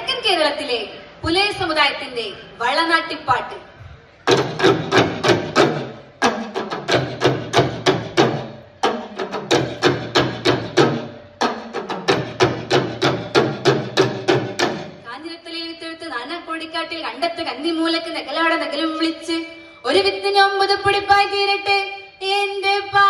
വടക്കൻ കേരളത്തിലെ പുലേ സമുദായത്തിന്റെ വള്ളനാട്ടിപ്പാട്ട് കൊടിക്കാട്ടിൽ കണ്ടത്ത് കന്നിമൂലക്ക് നകലോടെ നകലും വിളിച്ച് ഒരു വിത്തിന് ഒമ്പത് പൊടിപ്പായി തീരട്ടെ എന്റെ പാ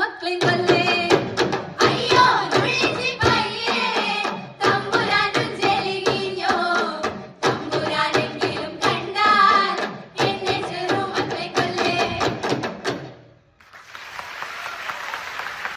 ಮಕ್ಕಳಿಂದಲೇ